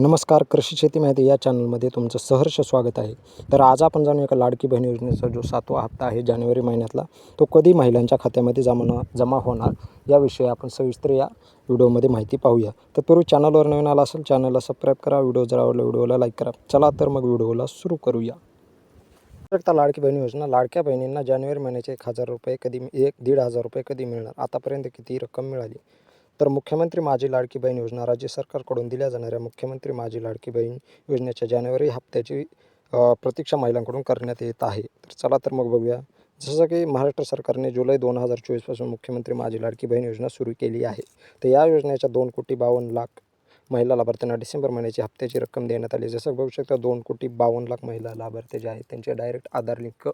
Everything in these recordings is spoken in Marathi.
नमस्कार कृषी शेती माहिती या चॅनलमध्ये तुमचं सहर्ष स्वागत आहे. तर आज आपण जाणूया का लाडकी बहीण योजनेचा जो सातवा हप्ता आहे जानेवारी महिन्यातला तो कधी महिलांच्या खात्यामध्ये जमा जमा होणार याविषयी आपण सविस्तर या व्हिडिओमध्ये माहिती पाहूया. तत्पूर्वी चॅनलवर नवीन आला असेल चॅनलला सबस्क्राईब करा व्हिडिओ जर आवडला व्हिडिओला लाईक करा. चला तर मग व्हिडिओला सुरू करूया. एकता लाडकी बहीण योजना लाडक्या बहिणींना जानेवारी महिन्याचे एक हजार रुपये कधी एक दीड हजार रुपये कधी मिळणार? आतापर्यंत किती रक्कम मिळाली? तर मुख्यमंत्री माझी लाडकी बहीण योजना राज्य सरकारकडून दिल्या जाणाऱ्या मुख्यमंत्री माझी लाडकी बहीण योजनेच्या जानेवारी हप्त्याची प्रतीक्षा महिलांकडून करण्यात येत आहे. तर चला तर मग बघूया. जसं की महाराष्ट्र सरकारने जुलै दोन हजार चोवीसपासून मुख्यमंत्री माझी लाडकी बहीण योजना सुरू केली आहे. तर या योजनेच्या दोन कोटी बावन्न लाख महिला लाभार्थ्यांना डिसेंबर महिन्याची हप्त्याची रक्कम देण्यात आली. जसं बघू शकता दोन कोटी बावन्न लाख महिला लाभार्थी जे आहेत त्यांचे डायरेक्ट आधार लिंक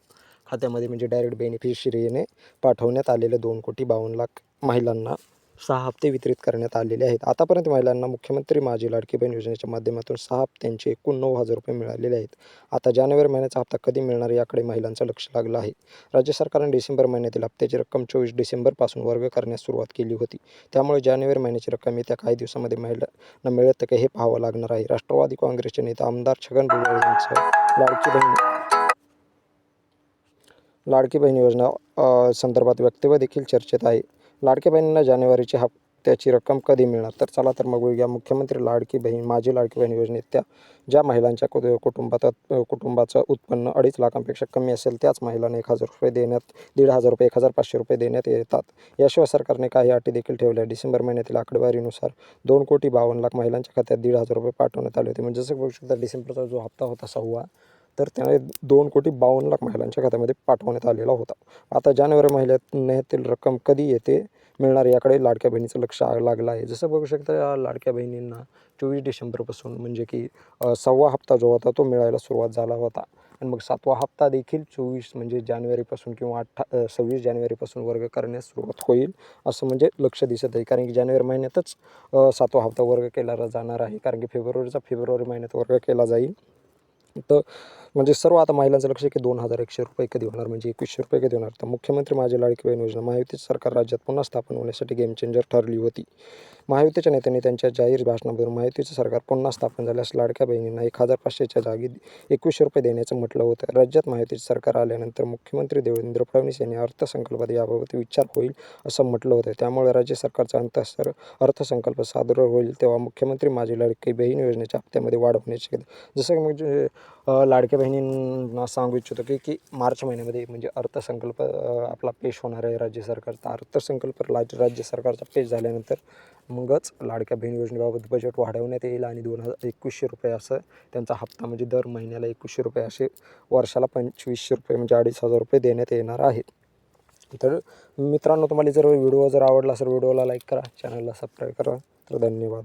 खात्यामध्ये म्हणजे डायरेक्ट बेनिफिशरीने पाठवण्यात आलेले दोन कोटी बावन्न लाख महिलांना सहा हप्ते वितरित करण्यात आलेले आहेत. आतापर्यंत महिलांना मुख्यमंत्री माझी लाडकी बहीण योजनेच्या माध्यमातून सहा हप्त्यांचे एकूण नऊ हजार रुपये मिळालेले आहेत. आता जानेवारी महिन्याचा हप्ता कधी मिळणार याकडे महिलांचं लक्ष लागलं आहे. राज्य सरकारने डिसेंबर महिन्यातील हप्त्याची रक्कम चोवीस डिसेंबरपासून वर्ग करण्यास सुरुवात केली होती. त्यामुळे जानेवारी महिन्याची रक्कम येत्या काही दिवसामध्ये महिलांना मिळत का हे पाहावं लागणार आहे. राष्ट्रवादी काँग्रेसचे नेते आमदार छगन भुजबळ यांचं लाडकी बहीण लाडकी बहीण योजना संदर्भात वक्तव्य देखील चर्चेत आहे. लाडके बहिणींना जानेवारीची हप्त्याची रक्कम कधी मिळणार? तर चला तर मग या मुख्यमंत्री लाडकी बहीण माझी लाडकी बहीण योजनेत त्या ज्या महिलांच्या कुटु कुटुंबात कुटुंबाचं उत्पन्न अडीच लाखांपेक्षा कमी असेल त्याच महिलांना एक हजार रुपये देण्यात दीड हजार रुपये एक हजार पाचशे रुपये देण्यात येतात. याशिवाय सरकारने काही अटी देखील ठेवल्या. डिसेंबर महिन्यातील आकडेवारीनुसार दोन कोटी बावन्न लाख महिलांच्या खात्यात दीड हजार रुपये पाठवण्यात आले होते. म्हणजे जसं बघू शकता डिसेंबरचा जो हप्ता होता सहावा तर त्याने दोन कोटी बावन्न लाख महिलांच्या खात्यामध्ये पाठवण्यात आलेला होता. आता जानेवारी महिन्यातील रक्कम कधी येते मिळणार याकडे लाडक्या बहिणीचं लक्ष आ- लागलं आहे. जसं बघू शकता या लाडक्या बहिणींना चोवीस डिसेंबरपासून म्हणजे की सहावा हप्ता जो होता तो मिळायला सुरुवात झाला होता. आणि मग सातवा हप्ता देखील चोवीस म्हणजे जानेवारीपासून किंवा अठ्ठा सव्वीस जानेवारीपासून वर्ग करण्यास सुरुवात होईल असं म्हणजे लक्ष दिसत आहे. कारण की जानेवारी महिन्यातच सातवा हप्ता वर्ग केला जाणार आहे. कारण की फेब्रुवारीचा फेब्रुवारी महिन्यात वर्ग केला जाईल. तर म्हणजे सर्व आता महिलांचं लक्ष की दोन हजार एकशे रुपये कधी होणार म्हणजे एकवीसशे रुपये कधी होणार. तर मुख्यमंत्री माझी लाडकी बहीण योजना महायुतीचे सरकार राज्यात पुन्हा स्थापन होण्यासाठी गेम चेंजर ठरली होती. महायुतीच्या नेत्यांनी त्यांच्या जाहीर भाषणामधून महायुतीचं सरकार पुन्हा स्थापन झाल्यास लाडक्या बहिणींना एक हजार पाचशेच्या जागी एकवीसशे रुपये देण्याचं म्हटलं होतं. राज्यात महायुतीचे सरकार आल्यानंतर मुख्यमंत्री देवेंद्र फडणवीस यांनी अर्थसंकल्पात याबाबत विचार होईल असं म्हटलं होतं. त्यामुळे राज्य सरकारचा अंतसर अर्थसंकल्प सादर होईल तेव्हा मुख्यमंत्री माझी लाडकी बहीण योजनेच्या हप्त्यामध्ये वाढ होण्याची जसं की म्हणजे लाडक्या बहिणींना सांगू इच्छितो की की मार्च महिन्यामध्ये म्हणजे अर्थसंकल्प आपला पेश होणार आहे राज्य सरकारचा. अर्थसंकल्प राज राज्य सरकारचा पेश झाल्यानंतर मगच लाडक्या बहीण योजनेबाबत बजेट वाढवण्यात येईल आणि दोन हजार एकवीसशे रुपये असं त्यांचा हप्ता म्हणजे दर महिन्याला एकवीसशे रुपये असे वर्षाला पंचवीसशे रुपये म्हणजे अडीच हजार रुपये देण्यात येणार आहेत. तर मित्रांनो तुम्हाला जर व्हिडिओ जर आवडला असेल व्हिडिओला लाईक करा चॅनलला सबस्क्राईब करा. तर धन्यवाद.